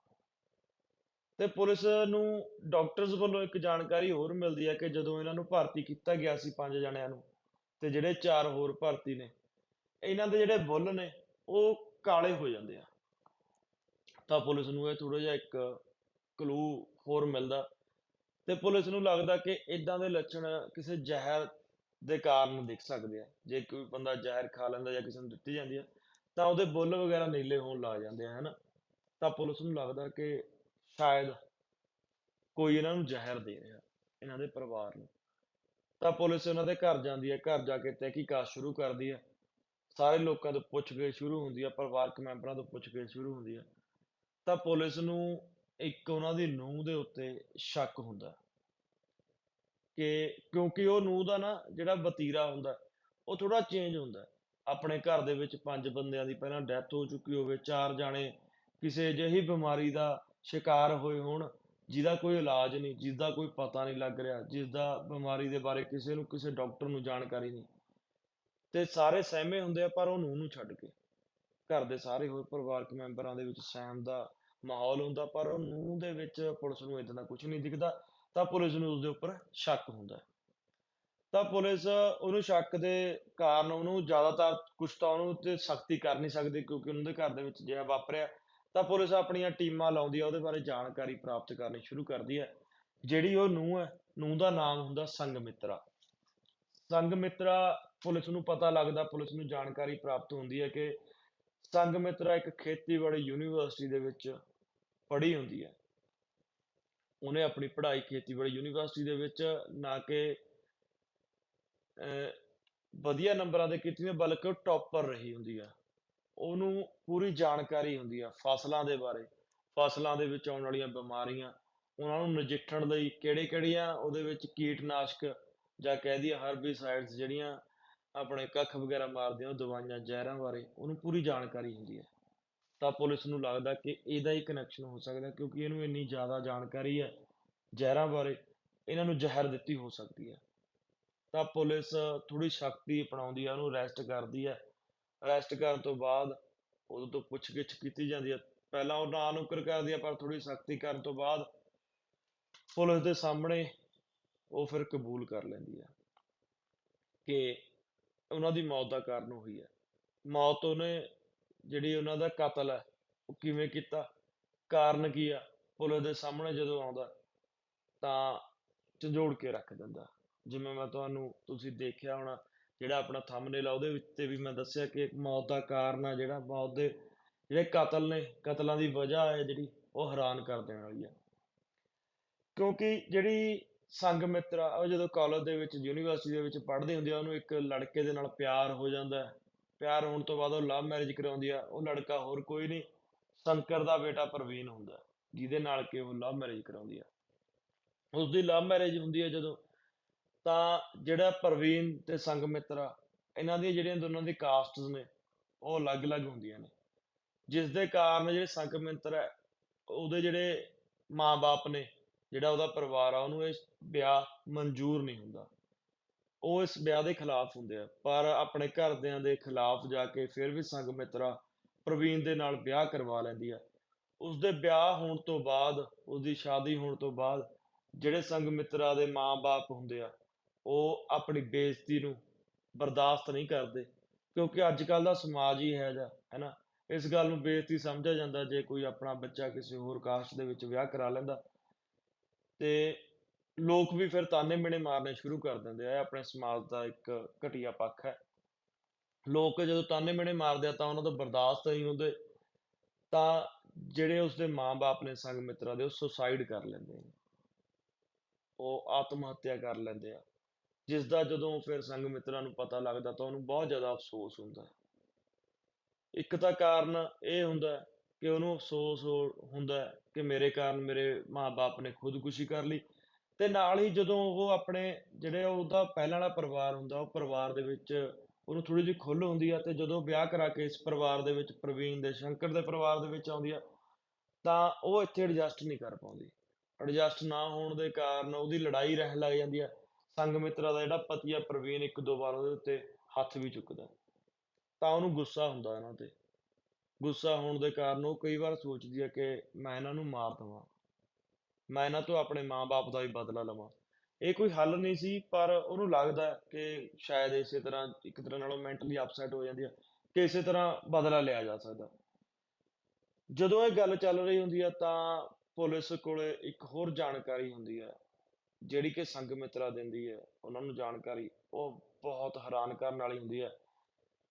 ਤੇ ਪੁਲਿਸ ਨੂੰ ਡਾਕਟਰਸ ਵੱਲੋਂ ਇੱਕ ਜਾਣਕਾਰੀ ਹੋਰ ਮਿਲਦੀ ਹੈ ਕਿ ਜਦੋਂ ਇਹਨਾਂ ਨੂੰ ਭਰਤੀ ਕੀਤਾ ਗਿਆ ਸੀ ਪੰਜ ਜਣਿਆਂ ਨੂੰ, ਤੇ ਜਿਹੜੇ ਚਾਰ ਹੋਰ ਭਰਤੀ ਨੇ ਇਹਨਾਂ ਦੇ ਜਿਹੜੇ ਬੁੱਲ ਨੇ, ਉਹ ਕਾਲੇ ਹੋ ਜਾਂਦੇ ਆ। ਤਾਂ ਪੁਲਿਸ ਨੂੰ ਇਹ ਥੋੜਾ ਜਿਹਾ ਇੱਕ ਕਲੂ ਹੋਰ ਮਿਲਦਾ। ਤੇ ਪੁਲਿਸ ਨੂੰ ਲੱਗਦਾ ਕਿ ਇਦਾਂ ਦੇ ਲੱਛਣ ਕਿਸੇ ਜ਼ਹਿਰ ਦੇ ਕਾਰਨ ਦਿਖ ਸਕਦੇ ਆ। ਜੇ ਕੋਈ ਬੰਦਾ ਜ਼ਹਿਰ ਖਾ ਲੈਂਦਾ ਜਾਂ ਕਿਸੇ ਨੂੰ ਦਿੱਤੀ ਜਾਂਦੀ ਆ, ਤਾਂ ਉਹਦੇ ਬੁੱਲ ਵਗੈਰਾ ਨੀਲੇ ਹੋਣ ਲੱਗ ਜਾਂਦੇ ਆ, ਹਨਾ? ਤਾਂ ਪੁਲਿਸ ਨੂੰ ਲੱਗਦਾ ਕਿ ਸ਼ਾਇਦ ਕੋਈ ਇਹਨਾਂ ਨੂੰ ਜ਼ਹਿਰ ਦੇ ਰਿਹਾ, ਇਹਨਾਂ ਦੇ ਪਰਿਵਾਰ ਨੂੰ। ਤਾਂ ਪੁਲਿਸ ਉਹਨਾਂ ਦੇ ਘਰ ਜਾਂਦੀ ਹੈ ਘਰ ਜਾ ਕੇ ਤਹਿਕੀਕਾਤ ਸ਼ੁਰੂ ਕਰਦੀ ਹੈ ਸਾਰੇ ਲੋਕਾਂ ਤੋਂ ਪੁੱਛਗਿੱਛ ਸ਼ੁਰੂ ਹੁੰਦੀ ਹੈ ਪਰਿਵਾਰਕ ਮੈਂਬਰਾਂ ਤੋਂ ਪੁੱਛਗਿੱਛ ਸ਼ੁਰੂ ਹੁੰਦੀ ਹੈ ਤਾਂ ਪੁਲਿਸ ਨੂੰ ਇੱਕ ਉਹਨਾਂ ਦੀ ਨੂੰਹ ਦੇ ਉੱਤੇ ਸ਼ੱਕ ਹੁੰਦਾ ਕਿ ਕਿਉਂਕਿ ਉਹ ਨੂੰਹ ਦਾ ਨਾ ਜਿਹੜਾ ਵਤੀਰਾ ਹੁੰਦਾ, ਉਹ ਥੋੜਾ ਚੇਂਜ ਹੁੰਦਾ ਆਪਣੇ ਘਰ ਦੇ ਵਿੱਚ ਪੰਜ ਬੰਦਿਆਂ ਦੀ ਪਹਿਲਾਂ ਡੈਥ ਹੋ ਚੁੱਕੀ ਹੋਵੇ, ਚਾਰ ਜਾਣੇ ਕਿਸੇ ਅਜਿਹੀ ਬਿਮਾਰੀ ਦਾ ਸ਼ਿਕਾਰ ਹੋਏ ਹੋਣ, ਜਿਹਦਾ ਕੋਈ ਇਲਾਜ ਨਹੀਂ ਜਿਸਦਾ ਕੋਈ ਪਤਾ ਨਹੀਂ ਲੱਗ ਰਿਹਾ ਜਿਸਦਾ ਬਿਮਾਰੀ ਦੇ ਬਾਰੇ ਕਿਸੇ ਨੂੰ ਕਿਸੇ ਡਾਕਟਰ ਨੂੰ ਜਾਣਕਾਰੀ ਨਹੀਂ। ਤੇ ਸਾਰੇ ਸਹਿਮੇ ਹੁੰਦੇ ਆ, ਪਰ ਉਹ ਨੂੰਹ ਨੂੰ ਛੱਡ ਕੇ। ਘਰ ਦੇ ਸਾਰੇ ਹੋਰ ਪਰਿਵਾਰਕ ਮੈਂਬਰਾਂ ਦੇ ਵਿੱਚ ਸਹਿਮ ਦਾ ਮਾਹੌਲ ਹੁੰਦਾ, ਪਰ ਉਹ ਨੂੰ ਦੇ ਵਿੱਚ ਪੁਲਿਸ ਨੂੰ ਇਦਾਂ ਦਾ ਕੁਝ ਨਹੀਂ ਦਿਖਦਾ, ਤਾਂ ਪੁਲਿਸ ਨੂੰ ਉਸਦੇ ਉੱਪਰ ਸ਼ੱਕ ਹੁੰਦਾ। ਤਾਂ ਪੁਲਿਸ ਉਹਨੂੰ ਸ਼ੱਕ ਦੇ ਕਾਰਨ ਉਹਨੂੰ ਜ਼ਿਆਦਾਤਰ ਕੁਛ ਤਾਂ ਉਹਨੂੰ ਤੇ ਸਖਤੀ ਕਰ ਨਹੀਂ ਸਕਦੀ, ਕਿਉਂਕਿ ਉਹਨਾਂ ਦੇ ਘਰ ਦੇ ਵਿੱਚ ਜਿਹੜਾ ਵਾਪਰਿਆ, ਤਾਂ ਪੁਲਿਸ ਆਪਣੀਆਂ ਟੀਮਾਂ ਲਾਉਂਦੀ ਹੈ ਉਹਦੇ ਬਾਰੇ ਜਾਣਕਾਰੀ ਪ੍ਰਾਪਤ ਕਰਨੀ ਸ਼ੁਰੂ ਕਰਦੀ ਹੈ ਜਿਹੜੀ ਉਹ ਨੂੰਹ ਹੈ ਨੂੰਹ ਦਾ ਨਾਮ ਹੁੰਦਾ ਸੰਗਮਿਤਰਾ। ਸੰਗਮਿਤਰਾ ਪੁਲਿਸ ਨੂੰ ਪਤਾ ਲੱਗਦਾ, ਪੁਲਿਸ ਨੂੰ ਜਾਣਕਾਰੀ ਪ੍ਰਾਪਤ ਹੁੰਦੀ ਹੈ ਕਿ ਸੰਗਮਿਤਰਾ ਇੱਕ ਖੇਤੀਬਾੜੀ ਯੂਨੀਵਰਸਿਟੀ ਦੇ ਵਿੱਚ ਪੜ੍ਹੀ ਹੁੰਦੀ ਹੈ। ਉਹਨੇ ਆਪਣੀ ਪੜ੍ਹਾਈ ਖੇਤੀਬਾੜੀ ਯੂਨੀਵਰਸਿਟੀ ਦੇ ਵਿੱਚ ਨਾ ਕਿ ਵਧੀਆ ਨੰਬਰਾਂ ਦੇ ਕੀਤੀ ਹੁੰਦੀ ਬਲਕਿ ਉਹ ਟੌਪਰ ਰਹੀ ਹੁੰਦੀ ਆ ਉਹਨੂੰ ਪੂਰੀ ਜਾਣਕਾਰੀ ਹੁੰਦੀ ਆ ਫਸਲਾਂ ਦੇ ਬਾਰੇ, ਫਸਲਾਂ ਦੇ ਵਿੱਚ ਆਉਣ ਵਾਲੀਆਂ ਬਿਮਾਰੀਆਂ, ਉਹਨਾਂ ਨੂੰ ਨਜਿੱਠਣ ਲਈ ਕਿਹੜੇ ਕਿਹੜੀਆਂ ਉਹਦੇ ਵਿੱਚ ਕੀਟਨਾਸ਼ਕ ਜਾਂ ਕਹਿ ਦਈਏ ਹਰਬੀਸਾਈਡਸ ਜਿਹੜੀਆਂ ਆਪਣੇ ਕੱਖ ਵਗੈਰਾ ਮਾਰਦੇ ਹੋ ਦਵਾਈਆਂ, ਜ਼ਹਿਰਾਂ ਬਾਰੇ, ਉਹਨੂੰ ਪੂਰੀ ਜਾਣਕਾਰੀ ਹੁੰਦੀ ਹੈ। ਤਾਂ ਪੁਲਿਸ ਨੂੰ ਲੱਗਦਾ ਕਿ ਇਹਦਾ ਹੀ ਕਨੈਕਸ਼ਨ ਹੋ ਸਕਦਾ ਕਿਉਂਕਿ ਇਹਨੂੰ ਇੰਨੀ ਜ਼ਿਆਦਾ ਜਾਣਕਾਰੀ ਹੈ, ਜ਼ਹਿਰਾਂ ਬਾਰੇ, ਇਹਨਾਂ ਨੂੰ ਜ਼ਹਿਰ ਦਿੱਤੀ ਹੋ ਸਕਦੀ ਹੈ। ਤਾਂ ਪੁਲਿਸ ਥੋੜੀ ਸ਼ਕਤੀ ਅਪਣਾਉਂਦੀ ਹੈ, ਉਹਨੂੰ ਅਰੈਸਟ ਕਰਦੀ ਹੈ। ਅਰੈਸਟ ਕਰਨ ਤੋਂ ਬਾਅਦ ਉਹਦੇ ਤੋਂ ਪੁੱਛਗਿੱਛ ਕੀਤੀ ਜਾਂਦੀ ਹੈ। ਪਹਿਲਾਂ ਉਹ ਨਾ ਨੁੱਕਰ ਕਰਦੀ ਹੈ, ਪਰ ਥੋੜੀ ਸਖਤੀ ਕਰਨ ਤੋਂ ਬਾਅਦ ਪੁਲਿਸ ਦੇ ਸਾਹਮਣੇ ਉਹ ਫਿਰ ਕਬੂਲ ਕਰ ਲੈਂਦੀ ਹੈ ਕਿ ਉਹਨਾਂ ਦੀ ਮੌਤ ਦਾ ਕਾਰਨ ਉਹੀ ਹੈ। ਮੌਤ ਉਹਨੇ ਜਿਹੜੀ ਉਹਨਾਂ ਦਾ ਕਤਲ ਹੈ, ਉਹ ਕਿਵੇਂ ਕੀਤਾ? ਕਾਰਨ ਕੀ ਆ? ਪੁਲਿਸ ਦੇ ਸਾਹਮਣੇ ਜਦੋਂ ਆਉਂਦਾ, ਤਾਂ ਝੰਜੋੜ ਕੇ ਰੱਖ ਦਿੰਦਾ। ਜਿਵੇਂ ਮੈਂ ਤੁਹਾਨੂੰ, ਤੁਸੀਂ ਦੇਖਿਆ ਹੋਣਾ, ਜਿਹੜਾ ਆਪਣਾ ਥੰਬਨੇਲ ਆ, ਉਹਦੇ ਵਿੱਚ ਤੇ ਵੀ ਮੈਂ ਦੱਸਿਆ ਕਿ ਮੌਤ ਦਾ ਕਾਰਨ ਆ ਜਿਹੜਾ, ਮੌਤ ਦੇ ਜਿਹੜੇ ਕਤਲ ਨੇ, ਕਤਲਾਂ ਦੀ ਵਜ੍ਹਾ ਹੈ ਜਿਹੜੀ, ਉਹ ਹੈਰਾਨ ਕਰ ਦੇਣ ਵਾਲੀ ਆ। ਕਿਉਂਕਿ ਜਿਹੜੀ ਸੰਗ ਮਿੱਤਰ ਆ ਉਹ ਜਦੋਂ ਕਾਲਜ ਦੇ ਵਿੱਚ ਯੂਨੀਵਰਸਿਟੀ ਦੇ ਵਿੱਚ ਪੜ੍ਹਦੇ ਹੁੰਦੇ ਆ ਉਹਨੂੰ ਇੱਕ ਲੜਕੇ ਦੇ ਨਾਲ ਪਿਆਰ ਹੋ ਜਾਂਦਾ ਹੈ। ਪਿਆਰ ਹੋਣ ਤੋਂ ਬਾਅਦ ਉਹ ਲਵ ਮੈਰਿਜ ਕਰਾਉਂਦੀ ਆ ਉਹ ਲੜਕਾ ਹੋਰ ਕੋਈ ਨਹੀਂ ਸ਼ੰਕਰ ਦਾ ਬੇਟਾ ਪ੍ਰਵੀਨ ਹੁੰਦਾ ਜਿਹਦੇ ਨਾਲ ਕਿ ਉਹ ਲਵ ਮੈਰਿਜ ਕਰਾਉਂਦੀ ਆ। ਉਸ ਦੀ ਲਵ ਮੈਰਿਜ ਹੁੰਦੀ ਹੈ ਜਦੋਂ ਤਾਂ ਜਿਹੜਾ ਪ੍ਰਵੀਨ ਤੇ ਆ ਇਹਨਾਂ ਦੀਆਂ ਜਿਹੜੀਆਂ ਦੋਨਾਂ ਦੀ ਕਾਸਟਸ ਨੇ ਉਹ ਅਲੱਗ-ਅਲੱਗ ਹੁੰਦੀਆਂ ਨੇ। ਜਿਸ ਦੇ ਕਾਰਨ ਜਿਹੜੇ ਸੰਗਮਿਤਰਾ ਹੈ, ਉਹਦੇ ਜਿਹੜੇ ਮਾਂ-ਬਾਪ ਨੇ ਜਿਹੜਾ ਉਹਦਾ ਪਰਿਵਾਰ ਆ, ਉਹਨੂੰ ਇਹ ਵਿਆਹ ਮਨਜ਼ੂਰ ਨਹੀਂ ਹੁੰਦਾ। ਉਹ ਇਸ ਵਿਆਹ ਦੇ ਖਿਲਾਫ ਹੁੰਦੇ ਆ, ਪਰ ਆਪਣੇ ਘਰਦਿਆਂ ਦੇ ਖਿਲਾਫ ਜਾ ਕੇ ਫਿਰ ਵੀ ਸੰਗ ਮਿੱਤਰਾ ਪ੍ਰਵੀਨ ਦੇ ਨਾਲ ਵਿਆਹ ਕਰਵਾ ਲੈਂਦੀ ਆ। ਉਸ ਦੇ ਵਿਆਹ ਹੋਣ ਤੋਂ ਬਾਅਦ, ਉਸਦੀ ਸ਼ਾਦੀ ਹੋਣ ਤੋਂ ਬਾਅਦ ਜਿਹੜੇ ਸੰਗ ਮਿੱਤਰਾ ਦੇ ਮਾਂ-ਬਾਪ ਹੁੰਦੇ ਆ, ਉਹ ਆਪਣੀ ਬੇਇੱਜ਼ਤੀ ਨੂੰ ਬਰਦਾਸ਼ਤ ਨਹੀਂ ਕਰਦੇ, ਕਿਉਂਕਿ ਅੱਜ ਕੱਲ ਦਾ ਸਮਾਜ ਹੀ ਹੈ ਜਾ ਹੈ ਨਾ ਇਸ ਗੱਲ ਨੂੰ ਬੇਇੱਜ਼ਤੀ ਸਮਝਿਆ ਜਾਂਦਾ, ਜੇ ਕੋਈ ਆਪਣਾ ਬੱਚਾ ਕਿਸੇ ਹੋਰ ਕਾਸਟ ਦੇ ਵਿੱਚ ਵਿਆਹ ਕਰਾ ਲੈਂਦਾ ਤੇ ਲੋਕ ਵੀ ਫਿਰ ਤਾਨੇ ਮਿਹਣੇ ਮਾਰਨੇ ਸ਼ੁਰੂ ਕਰ ਦਿੰਦੇ ਆ, ਇਹ ਆਪਣੇ ਸਮਾਜ ਦਾ ਇੱਕ ਘਟੀਆ ਪੱਖ ਹੈ। ਲੋਕ ਜਦੋਂ ਤਾਨੇ ਮਿਹਣੇ ਮਾਰਦੇ ਆ ਤਾਂ ਉਹਨਾਂ ਤੋਂ ਬਰਦਾਸ਼ਤ ਨਹੀਂ ਹੁੰਦੇ, ਤਾਂ ਜਿਹੜੇ ਉਸਦੇ ਮਾਂ-ਬਾਪ ਨੇ ਸੰਗ ਮਿੱਤਰਾਂ ਦੇ, ਉਹ ਸੁਸਾਈਡ ਕਰ ਲੈਂਦੇ ਨੇ। ਉਹ ਆਤਮ ਹੱਤਿਆ ਕਰ ਲੈਂਦੇ ਆ। ਜਿਸ ਦਾ ਜਦੋਂ ਫਿਰ ਸੰਗ ਮਿੱਤਰਾਂ ਨੂੰ ਪਤਾ ਲੱਗਦਾ ਤਾਂ ਉਹਨੂੰ ਬਹੁਤ ਜ਼ਿਆਦਾ ਅਫਸੋਸ ਹੁੰਦਾ। ਇੱਕ ਤਾਂ ਕਾਰਨ ਇਹ ਹੁੰਦਾ ਕਿ ਉਹਨੂੰ ਅਫਸੋਸ ਹੋ- ਹੁੰਦਾ ਹੈ ਕਿ ਮੇਰੇ ਕਾਰਨ ਮੇਰੇ ਮਾਂ-ਬਾਪ ਨੇ ਖੁਦਕੁਸ਼ੀ ਕਰ ਲਈ ਤੇ ਨਾਲ ਹੀ ਜਦੋਂ ਉਹ ਆਪਣੇ ਜਿਹੜੇ ਉਹਦਾ ਪਹਿਲਾਂ ਵਾਲਾ ਪਰਿਵਾਰ ਹੁੰਦਾ, ਉਹ ਪਰਿਵਾਰ ਦੇ ਵਿੱਚ ਉਹਨੂੰ ਥੋੜੀ ਜਿਹੀ ਖੁੱਲ੍ਹ ਹੁੰਦੀ ਆ ਤੇ ਜਦੋਂ ਵਿਆਹ ਕਰਾ ਕੇ ਇਸ ਪਰਿਵਾਰ ਦੇ ਵਿੱਚ ਪ੍ਰਵੀਨ ਦੇ, ਸ਼ੰਕਰ ਦੇ ਪਰਿਵਾਰ ਦੇ ਵਿੱਚ ਆਉਂਦੀ ਆ, ਤਾਂ ਉਹ ਇੱਥੇ ਐਡਜਸਟ ਨਹੀਂ ਕਰ ਪਾਉਂਦੀ। ਐਡਜਸਟ ਨਾ ਹੋਣ ਦੇ ਕਾਰਨ ਉਹਦੀ ਲੜਾਈ ਰਹਿਣ ਲੱਗ ਜਾਂਦੀ ਆ। ਸੰਗ ਸੰਗਮਿਤਰਾ ਦਾ ਜਿਹੜਾ ਪਤੀ ਆ ਪ੍ਰਵੀਨ ਇੱਕ ਦੋ ਵਾਰ ਉਹਦੇ ਉੱਤੇ ਹੱਥ ਵੀ ਚੁੱਕਦਾ। ਤਾਂ ਉਹਨੂੰ ਗੁੱਸਾ ਹੁੰਦਾ ਇਹਨਾਂ ਤੇ। ਗੁੱਸਾ ਹੋਣ ਦੇ ਕਾਰਨ ਉਹ ਕਈ ਵਾਰ ਸੋਚਦੀ ਹੈ ਕਿ ਮੈਂ ਇਹਨਾਂ ਨੂੰ ਮਾਰ ਦੇਵਾਂ। ਮੈਂ ਇਹਨਾਂ ਤੋਂ ਆਪਣੇ ਮਾਂ-ਬਾਪ ਦਾ ਵੀ ਬਦਲਾ ਲਵਾਂ। ਇਹ ਕੋਈ ਹੱਲ ਨਹੀਂ ਸੀ, ਪਰ ਉਹਨੂੰ ਲੱਗਦਾ ਹੈ ਕਿ ਸ਼ਾਇਦ ਇਸੇ ਤਰ੍ਹਾਂ, ਇੱਕ ਤਰ੍ਹਾਂ ਨਾਲੋਂ ਮੈਂਟਲੀ ਅਪਸੈਟ ਹੋ ਜਾਂਦੀ ਹੈ ਕਿ ਇਸੇ ਤਰ੍ਹਾਂ ਬਦਲਾ ਲਿਆ ਜਾ ਸਕਦਾ। ਜਦੋਂ ਇਹ ਗੱਲ ਚੱਲ ਰਹੀ ਹੁੰਦੀ ਹੈ ਤਾਂ ਪੁਲਿਸ ਕੋਲੇ ਇੱਕ ਹੋਰ ਜਾਣਕਾਰੀ ਹੁੰਦੀ ਹੈ ਜਿਹੜੀ ਕਿ ਸੰਗ ਸੰਗਮਿਤਰਾ ਦਿੰਦੀ ਹੈ ਉਹਨਾਂ ਨੂੰ ਜਾਣਕਾਰੀ ਉਹ ਬਹੁਤ ਹੈਰਾਨ ਕਰਨ ਵਾਲੀ ਹੁੰਦੀ ਹੈ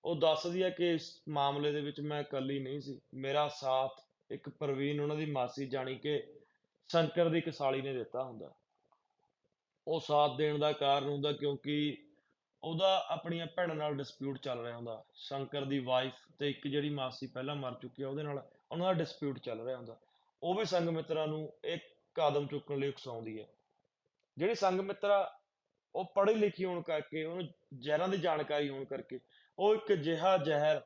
ਉਹ ਦੱਸਦੀ ਹੈ ਕਿ ਇਸ ਮਾਮਲੇ ਦੇ ਵਿੱਚ ਮੈਂ ਇਕੱਲੀ ਨਹੀਂ ਸੀ। ਮੇਰਾ ਸਾਥ, ਇੱਕ ਪ੍ਰਵੀਨ ਉਹਨਾਂ ਦੀ ਮਾਸੀ ਜਾਣੀ ਕਿ ਸ਼ੰਕਰ ਦੀ ਕਸਾਲੀ ਨੇ ਦਿੱਤਾ ਹੁੰਦਾ। ਉਹ ਸਾਥ ਦੇਣ ਦਾ ਕਾਰਨ ਹੁੰਦਾ ਕਿਉਂਕਿ ਉਹਦਾ ਆਪਣੀਆਂ ਭੈਣਾਂ ਨਾਲ ਡਿਸਪਿਊਟ ਚੱਲ ਰਿਹਾ ਹੁੰਦਾ। ਸ਼ੰਕਰ ਦੀ ਵਾਈਫ ਤੇ ਇੱਕ ਜਿਹੜੀ ਮਾਸੀ ਪਹਿਲਾਂ ਮਰ ਚੁੱਕੀ ਆ, ਉਹਦੇ ਨਾਲ ਉਹਨਾਂ ਦਾ ਡਿਸਪਿਊਟ ਚੱਲ ਰਿਹਾ ਹੁੰਦਾ। ਉਹ ਵੀ ਸੰਗ ਮਿੱਤਰਾਂ ਨੂੰ ਇੱਕ ਕਦਮ ਚੁੱਕਣ ਲਈ ਉਕਸਾਉਂਦੀ ਹੈ ਜਿਹੜੀ ਸੰਗ ਸੰਗਮਿਤਰਾ ਉਹ ਪੜ੍ਹੀ ਲਿਖੀ ਹੋਣ ਕਰਕੇ, ਉਹਨੂੰ ਜ਼ਹਿਰਾਂ ਦੀ ਜਾਣਕਾਰੀ ਹੋਣ ਕਰਕੇ ਉਹ ਇੱਕ ਅਜਿਹਾ ਜ਼ਹਿਰ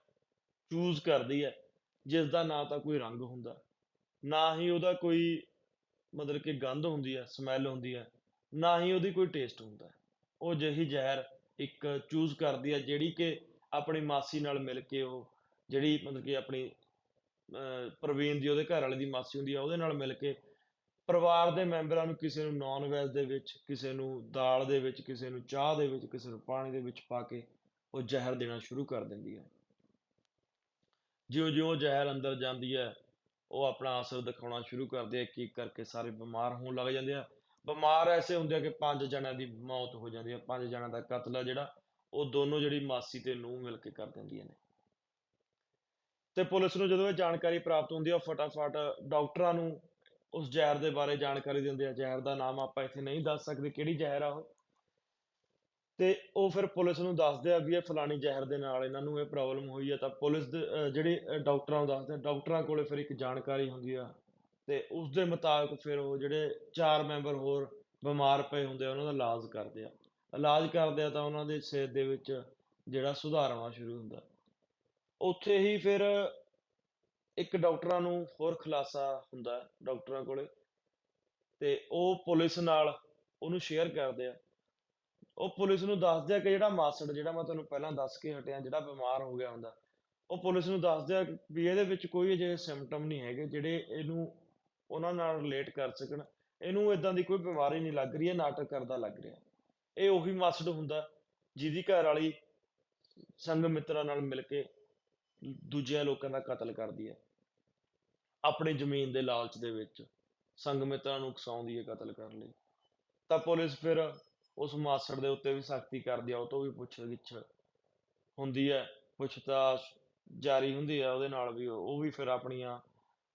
ਚੂਜ਼ ਕਰਦੀ ਹੈ ਜਿਸ ਦਾ ਨਾ ਤਾਂ ਕੋਈ ਰੰਗ ਹੁੰਦਾ, ਨਾ ਹੀ ਉਹਦਾ ਕੋਈ ਮਤਲਬ ਕਿ ਗੰਧ ਹੁੰਦੀ ਹੈ ਸਮੈਲ ਹੁੰਦੀ ਹੈ, ਨਾ ਹੀ ਉਹਦੀ ਕੋਈ ਟੇਸਟ ਹੁੰਦਾ ਉਹ ਜਿਹੀ ਜ਼ਹਿਰ ਇੱਕ ਚੂਜ਼ ਕਰਦੀ ਹੈ, ਜਿਹੜੀ ਕਿ ਆਪਣੀ ਮਾਸੀ ਨਾਲ ਮਿਲ ਕੇ ਉਹ ਜਿਹੜੀ ਮਤਲਬ ਕਿ ਆਪਣੀ ਪ੍ਰਵੀਨ ਦੀ ਉਹਦੇ ਘਰ ਵਾਲੇ ਦੀ ਮਾਸੀ ਹੁੰਦੀ ਆ ਉਹਦੇ ਨਾਲ ਮਿਲ ਕੇ ਪਰਿਵਾਰ ਦੇ ਮੈਂਬਰਾਂ ਨੂੰ ਕਿਸੇ ਨੂੰ ਨੌਨ ਵੈਜ ਦੇ ਵਿੱਚ, ਕਿਸੇ ਨੂੰ ਦਾਲ ਦੇ ਵਿੱਚ, ਕਿਸੇ ਨੂੰ ਚਾਹ ਦੇ ਵਿੱਚ, ਕਿਸੇ ਨੂੰ ਪਾਣੀ ਦੇ ਵਿੱਚ ਪਾ ਕੇ ਉਹ ਜ਼ਹਿਰ ਦੇਣਾ ਸ਼ੁਰੂ ਕਰ ਦਿੰਦੀ ਹੈ। ਜਿਉਂ-ਜਿਉਂ ਜ਼ਹਿਰ ਅੰਦਰ ਜਾਂਦੀ ਹੈ, ਉਹ ਆਪਣਾ ਅਸਰ ਦਿਖਾਉਣਾ ਸ਼ੁਰੂ ਕਰਦੇ ਆ ਇੱਕ ਇੱਕ ਕਰਕੇ ਸਾਰੇ ਬਿਮਾਰ ਹੋਣ ਲੱਗ ਜਾਂਦੇ ਆ। ਬਿਮਾਰ ਐਸੇ ਹੁੰਦੇ ਆ ਕਿ ਪੰਜ ਜਣਿਆਂ ਦੀ ਮੌਤ ਹੋ ਜਾਂਦੀ ਹੈ। ਪੰਜ ਜਣਿਆਂ ਦਾ ਕਤਲ ਆ ਜਿਹੜਾ, ਉਹ ਦੋਨੋਂ ਜਿਹੜੀ ਮਾਸੀ ਤੇ ਨੂੰਹ ਮਿਲ ਕੇ ਕਰ ਦਿੰਦੀਆਂ ਨੇ। ਤੇ ਪੁਲਿਸ ਨੂੰ ਜਦੋਂ ਇਹ ਜਾਣਕਾਰੀ ਪ੍ਰਾਪਤ ਹੁੰਦੀ ਆ ਫਟਾਫਟ ਡਾਕਟਰਾਂ ਨੂੰ ਉਸ ਜ਼ਹਿਰ ਦੇ ਬਾਰੇ ਜਾਣਕਾਰੀ ਦਿੰਦੇ ਆ। ਜ਼ਹਿਰ ਦਾ ਨਾਮ ਆਪਾਂ ਇੱਥੇ ਨਹੀਂ ਦੱਸ ਸਕਦੇ ਕਿਹੜੀ ਜ਼ਹਿਰ ਆ ਉਹ। ਤੇ ਉਹ ਫਿਰ ਪੁਲਿਸ ਨੂੰ ਦੱਸਦੇ ਆ ਵੀ ਇਹ ਫਲਾਣੀ ਜ਼ਹਿਰ ਦੇ ਨਾਲ ਇਹਨਾਂ ਨੂੰ ਇਹ ਪ੍ਰੋਬਲਮ ਹੋਈ ਆ। ਤਾਂ ਪੁਲਿਸ ਦੇ, ਅਹ ਜਿਹੜੇ, ਅਹ ਡਾਕਟਰਾਂ ਨੂੰ ਦੱਸਦੇ ਆ, ਡਾਕਟਰਾਂ ਕੋਲੇ ਫਿਰ ਇੱਕ ਜਾਣਕਾਰੀ ਹੁੰਦੀ ਆ ਤੇ ਉਸ ਦੇ ਮੁਤਾਬਕ ਫਿਰ ਉਹ ਜਿਹੜੇ ਚਾਰ ਮੈਂਬਰ ਹੋਰ ਬਿਮਾਰ ਪਏ ਹੁੰਦੇ ਆ, ਉਹਨਾਂ ਦਾ ਇਲਾਜ ਕਰਦੇ ਆ। ਇਲਾਜ ਕਰਦੇ ਆ ਤਾਂ ਉਹਨਾਂ ਦੇ ਸਿਹਤ ਦੇ ਵਿੱਚ ਜਿਹੜਾ ਸੁਧਾਰ ਆਉਣਾ ਸ਼ੁਰੂ ਹੁੰਦਾ। ਉੱਥੇ ਹੀ ਫਿਰ ਇੱਕ ਡਾਕਟਰਾਂ ਨੂੰ ਹੋਰ ਖੁਲਾਸਾ ਹੁੰਦਾ ਹੈ ਡਾਕਟਰਾਂ ਕੋਲੇ ਤੇ ਉਹ ਪੁਲਿਸ ਨਾਲ ਉਹਨੂੰ ਸ਼ੇਅਰ ਕਰਦੇ ਆ। ਉਹ ਪੁਲਿਸ ਨੂੰ ਦੱਸਦੇ ਆ ਕਿ ਜਿਹੜਾ ਮਾਸੜ, ਜਿਹੜਾ ਮੈਂ ਤੁਹਾਨੂੰ ਪਹਿਲਾਂ ਦੱਸ ਕੇ ਹਟਿਆ, ਜਿਹੜਾ ਬਿਮਾਰ ਹੋ ਗਿਆ ਹੁੰਦਾ, ਉਹ ਪੁਲਿਸ ਨੂੰ ਦੱਸਦੇ ਆ ਵੀ ਇਹਦੇ ਵਿੱਚ ਕੋਈ ਅਜਿਹੇ ਸਿੰਪਟਮ ਨਹੀਂ ਹੈਗੇ, ਜਿਹੜੇ ਇਹਨੂੰ ਉਹਨਾਂ ਨਾਲ ਰਿਲੇਟ ਕਰ ਸਕਣ। ਇਹਨੂੰ ਇਦਾਂ ਦੀ ਕੋਈ ਬਿਮਾਰੀ ਨਹੀਂ ਲੱਗ ਰਹੀ ਹੈ ਨਾਟਕ ਕਰਦਾ ਲੱਗ ਰਿਹਾ। ਇਹ ਉਹੀ ਮਾਸੜ ਹੁੰਦਾ, ਜਿਹਦੀ ਘਰ ਵਾਲੀ ਸੰਗ ਮਿੱਤਰਾਂ ਨਾਲ ਮਿਲ ਕੇ ਦੂਜਿਆਂ ਲੋਕਾਂ ਦਾ ਕਤਲ ਕਰਦੀ ਹੈ। ਆਪਣੀ ਜ਼ਮੀਨ ਦੇ ਲਾਲਚ ਦੇ ਵਿੱਚ ਸੰਗ ਮਿੱਤਰਾਂ ਨੂੰ ਉਕਸਾਉਂਦੀ ਹੈ ਕਤਲ ਕਰਨ ਲਈ। ਤਾਂ ਪੁਲਿਸ ਫਿਰ ਉਸ ਮਾਸੜ ਦੇ ਉੱਤੇ ਵੀ ਸਖਤੀ ਕਰਦੀ ਆ, ਉਹ ਤੋਂ ਵੀ ਪੁੱਛ ਗਿੱਛ ਹੁੰਦੀ ਹੈ ਪੁੱਛਤਾ ਜਾਰੀ ਹੁੰਦੀ ਹੈ ਉਹਦੇ ਨਾਲ ਵੀ, ਉਹ ਵੀ ਫਿਰ ਆਪਣੀਆਂ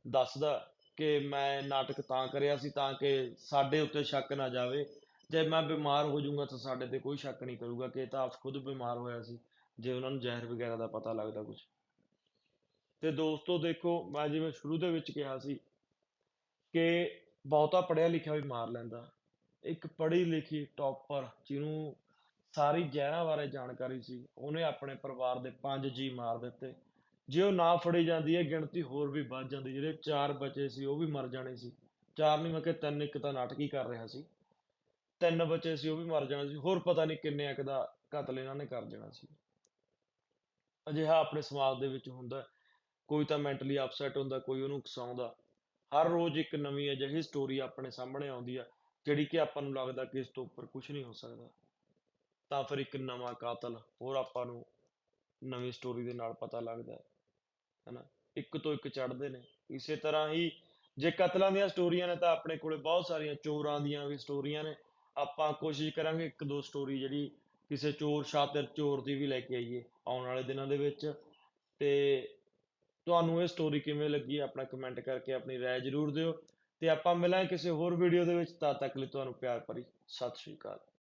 ਦੱਸਦਾ ਕਿ ਮੈਂ ਨਾਟਕ ਤਾਂ ਕਰਿਆ ਸੀ ਤਾਂ ਕਿ ਸਾਡੇ ਉੱਤੇ ਸ਼ੱਕ ਨਾ ਜਾਵੇ। ਜੇ ਮੈਂ ਬਿਮਾਰ ਹੋ ਜਾਊਂਗਾ ਤਾਂ ਸਾਡੇ ਤੇ ਕੋਈ ਸ਼ੱਕ ਨਹੀਂ ਕਰੂਗਾ ਕਿ ਇਹ ਤਾਂ ਆਪ ਖੁਦ ਬਿਮਾਰ ਹੋਇਆ ਸੀ, ਜੇ ਉਹਨਾਂ ਨੂੰ ਜ਼ਹਿਰ ਵਗੈਰਾ ਦਾ ਪਤਾ ਲੱਗਦਾ ਕੁਝ ਤੇ ਦੋਸਤੋ ਦੇਖੋ, ਮੈਂ ਜਿਵੇਂ ਸ਼ੁਰੂ ਦੇ ਵਿੱਚ ਕਿਹਾ ਸੀ ਕਿ ਬਹੁਤਾ ਪੜ੍ਹਿਆ ਲਿਖਿਆ ਵੀ ਮਾਰ ਲੈਂਦਾ। ਇੱਕ ਪੜ੍ਹੀ ਲਿਖੀ ਟੌਪਰ ਜਿਹਨੂੰ ਸਾਰੀ ਜ਼ਹਿਰਾਂ ਬਾਰੇ ਜਾਣਕਾਰੀ ਸੀ, ਉਹਨੇ ਆਪਣੇ ਪਰਿਵਾਰ ਦੇ ਪੰਜ ਜੀ ਮਾਰ ਦਿੱਤੇ। ਜੇ ਉਹ ਨਾ ਫੜੀ ਜਾਂਦੀ ਹੈ, ਗਿਣਤੀ ਹੋਰ ਵੀ ਵੱਧ ਜਾਂਦੀ। ਜਿਹੜੇ ਚਾਰ ਬਚੇ ਸੀ, ਉਹ ਵੀ ਮਰ ਜਾਣੇ ਸੀ। ਚਾਰ ਨਹੀਂ, ਮੈਂ ਕਿ ਤਿੰਨ, ਇੱਕ ਤਾਂ ਨਾਟਕ ਹੀ ਕਰ ਰਿਹਾ ਸੀ। ਤਿੰਨ ਬਚੇ ਸੀ, ਉਹ ਵੀ ਮਰ ਜਾਣੇ ਸੀ। ਹੋਰ ਪਤਾ ਨਹੀਂ ਕਿੰਨੇ ਇੱਕ ਦਾ ਕਤਲ ਇਹਨਾਂ ਨੇ ਕਰ ਦੇਣਾ ਸੀ। ਅਜਿਹਾ ਆਪਣੇ ਸਮਾਜ ਦੇ ਵਿੱਚ ਹੁੰਦਾ ਕੋਈ ਤਾਂ ਮੈਂਟਲੀ ਅਪਸੈਟ ਹੁੰਦਾ, ਕੋਈ ਉਹਨੂੰ ਉਕਸਾਉਂਦਾ। ਹਰ ਰੋਜ਼ ਇੱਕ ਨਵੀਂ ਅਜਿਹੀ ਸਟੋਰੀ ਆਪਣੇ ਸਾਹਮਣੇ ਆਉਂਦੀ ਆ। ਜਿਹੜੀ ਕਿ ਆਪਾਂ ਨੂੰ ਲੱਗਦਾ ਕਿ ਇਸ ਤੋਂ ਉੱਪਰ ਕੁਝ ਨਹੀਂ ਹੋ ਸਕਦਾ, ਤਾਂ ਫਿਰ ਇੱਕ ਨਵਾਂ ਕਾਤਲ ਹੋਰ ਆਪਾਂ ਨੂੰ ਨਵੀਂ ਸਟੋਰੀ ਦੇ ਨਾਲ ਪਤਾ ਲੱਗਦਾ ਹੈ, ਹਨਾ? ਇੱਕ ਤੋਂ ਇੱਕ ਚੜ੍ਹਦੇ ਨੇ। ਇਸੇ ਤਰ੍ਹਾਂ ਹੀ ਜੇ ਕਤਲਾਂ ਦੀਆਂ ਸਟੋਰੀਆਂ ਨੇ ਤਾਂ ਆਪਣੇ ਕੋਲੇ ਬਹੁਤ ਸਾਰੀਆਂ ਚੋਰਾਂ ਦੀਆਂ ਵੀ ਸਟੋਰੀਆਂ ਨੇ। ਆਪਾਂ ਕੋਸ਼ਿਸ਼ ਕਰਾਂਗੇ ਇੱਕ ਦੋ ਸਟੋਰੀ ਜਿਹੜੀ ਕਿਸੇ ਚੋਰ, ਸ਼ਾਤਿਰ ਚੋਰ ਦੀ ਵੀ ਲੈ ਕੇ ਆਈਏ ਆਉਣ ਵਾਲੇ ਦਿਨਾਂ ਦੇ ਵਿੱਚ। ਤੇ ਤੁਹਾਨੂੰ ਇਹ ਸਟੋਰੀ ਕਿਵੇਂ ਲੱਗੀ ਆਪਣਾ ਕਮੈਂਟ ਕਰਕੇ ਆਪਣੀ ਰਾਏ ਜ਼ਰੂਰ ਦਿਓ। ਤੇ ਆਪਾਂ ਮਿਲਾਂਗੇ ਕਿਸੇ ਹੋਰ ਵੀਡੀਓ ਦੇ ਵਿੱਚ, ਤਦ ਤੱਕ ਲਈ ਤੁਹਾਨੂੰ ਪਿਆਰ ਭਰੀ ਸਤਿ ਸ਼੍ਰੀ ਅਕਾਲ।